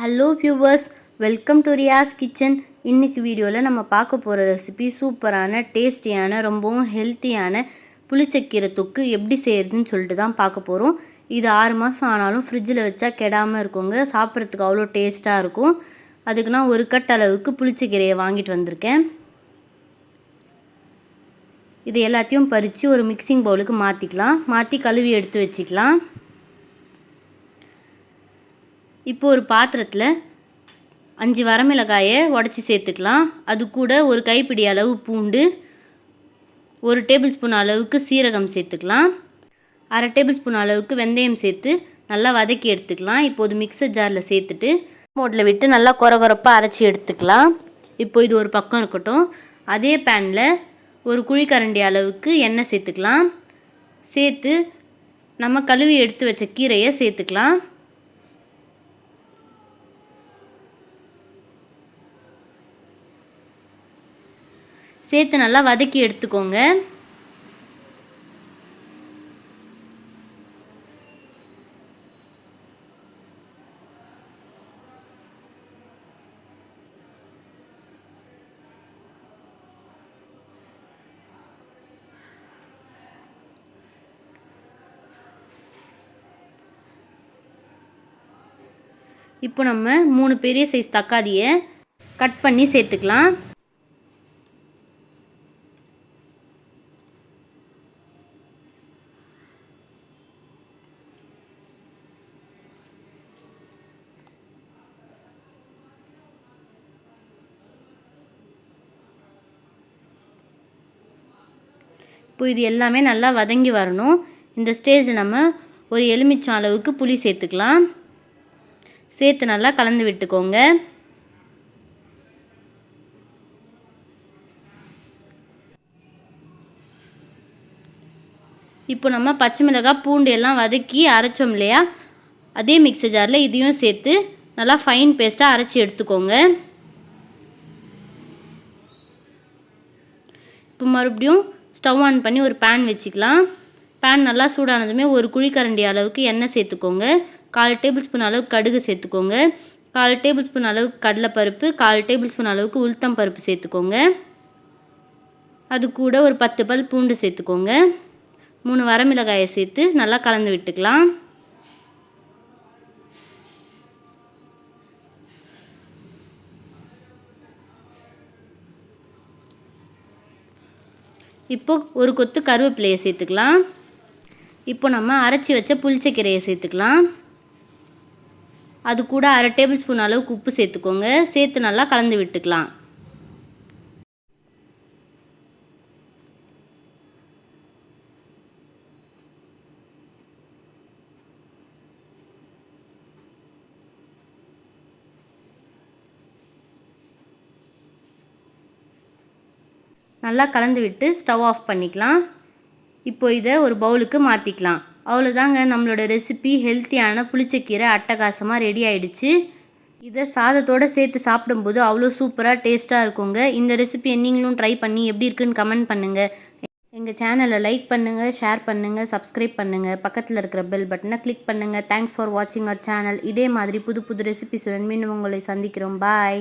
Hello viewers welcome to Riya's kitchen இன்னைக்கு வீடியோவில் நம்ம பார்க்க போகிற ரெசிபி சூப்பரான டேஸ்டியான ரொம்பவும் ஹெல்த்தியான புளிச்சக்கீரை தொக்கு எப்படி செய்கிறதுன்னு சொல்லிட்டு தான் பார்க்க போகிறோம் இது ஆறு மாதம் ஆனாலும் ஃப்ரிட்ஜில் வச்சா கெடாமல் இருக்குங்க. சாப்பிட்றதுக்கு அவ்வளோ டேஸ்ட்டாக இருக்கும். அதுக்கு நான் ஒரு கட் அளவுக்கு புளிச்சக்கீரையை வாங்கிட்டு வந்திருக்கேன். இது எல்லாத்தையும் பறித்து ஒரு மிக்சிங் பவுலுக்கு மாற்றிக்கலாம் மாற்றி கழுவி எடுத்து வச்சுக்கலாம். இப்போ ஒரு பாத்திரத்தில் அஞ்சு வரமிளகாயை உடச்சி சேர்த்துக்கலாம். அது கூட ஒரு கைப்பிடி அளவு பூண்டு ஒரு டேபிள் ஸ்பூன் அளவுக்கு சீரகம் சேர்த்துக்கலாம். அரை டேபிள் ஸ்பூன் அளவுக்கு வெந்தயம் சேர்த்து நல்லா வதக்கி எடுத்துக்கலாம். இப்போது மிக்சர் ஜாரில் சேர்த்துட்டு மோட்டில் விட்டு நல்லா கொர கொரப்பாக அரைச்சி எடுத்துக்கலாம். இப்போ இது ஒரு பக்கம் இருக்கட்டும். அதே பேனில் ஒரு குழிக்கரண்டி அளவுக்கு எண்ணெய் சேர்த்துக்கலாம். சேர்த்து நம்ம கழுவி எடுத்து வச்ச கீரையை சேர்த்துக்கலாம். சேர்த்து நல்லா வதக்கி எடுத்துக்கோங்க. இப்போ நம்ம மூணு பெரிய சைஸ் தக்காளியை கட் பண்ணி சேர்த்துக்கலாம். இப்போ இது எல்லாமே நல்லா வதங்கி வரணும். இந்த ஸ்டேஜில் நம்ம ஒரு எலுமிச்சம் அளவுக்கு புளி சேர்த்துக்கலாம். சேர்த்து நல்லா கலந்து விட்டுக்கோங்க. இப்போ நம்ம பச்சை மிளகாய் பூண்டு எல்லாம் வதக்கி அரைச்சோம் இல்லையா? அதே மிக்சர் ஜாரில் இதையும் சேர்த்து நல்லா ஃபைன் பேஸ்ட்டாக அரைச்சி எடுத்துக்கோங்க. இப்போ மறுபடியும் ஸ்டவ் ஆன் பண்ணி ஒரு பேன் வச்சுக்கலாம். பேன் நல்லா சூடானதுமே ஒரு குழிக்கரண்டி அளவுக்கு எண்ணெய் சேர்த்துக்கோங்க. கால் டேபிள் ஸ்பூன் அளவுக்கு கடுகு சேர்த்துக்கோங்க. கால் டேபிள் ஸ்பூன் அளவுக்கு கடலைப்பருப்பு கால் டேபிள் ஸ்பூன் அளவுக்கு உளுத்தம் பருப்பு சேர்த்துக்கோங்க. அது கூட ஒரு பத்து பல் பூண்டு சேர்த்துக்கோங்க. மூணு வரமிளகாயை சேர்த்து நல்லா கலந்து விட்டுக்கலாம். இப்போது ஒரு கொத்து கருவேப்பிலையை சேர்த்துக்கலாம். இப்போ நம்ம அரைச்சி வச்ச புளிச்சக்கீரையை சேர்த்துக்கலாம். அது கூட அரை டேபிள் ஸ்பூன் அளவுக்கு உப்பு சேர்த்துக்கோங்க. சேர்த்து நல்லா கலந்து விட்டுக்கலாம். நல்லா கலந்து விட்டு ஸ்டவ் ஆஃப் பண்ணிக்கலாம். இப்போ இதை ஒரு பவுலுக்கு மாற்றிக்கலாம் அவ்வளோதாங்க நம்மளோட ரெசிபி. ஹெல்த்தியான புளிச்சக்கீரை அட்டகாசமாக ரெடி ஆயிடுச்சு. இதை சாதத்தோடு சேர்த்து சாப்பிடும்போது அவ்வளோ சூப்பராக டேஸ்ட்டாக இருக்குங்க. இந்த ரெசிபியை நீங்களும் ட்ரை பண்ணி எப்படி இருக்குன்னு கமெண்ட் பண்ணுங்கள் எங்கள் சேனலை லைக் பண்ணுங்கள் ஷேர் பண்ணுங்கள் சப்ஸ்கிரைப் பண்ணுங்கள் பக்கத்தில் இருக்கிற பெல் பட்டனை கிளிக் பண்ணுங்கள் தேங்க்ஸ் ஃபார் வாட்சிங் அவர் சேனல் இதே மாதிரி புது புது ரெசிபிஸுடன் மீண்டும் உங்களை சந்திக்கிறோம். பாய்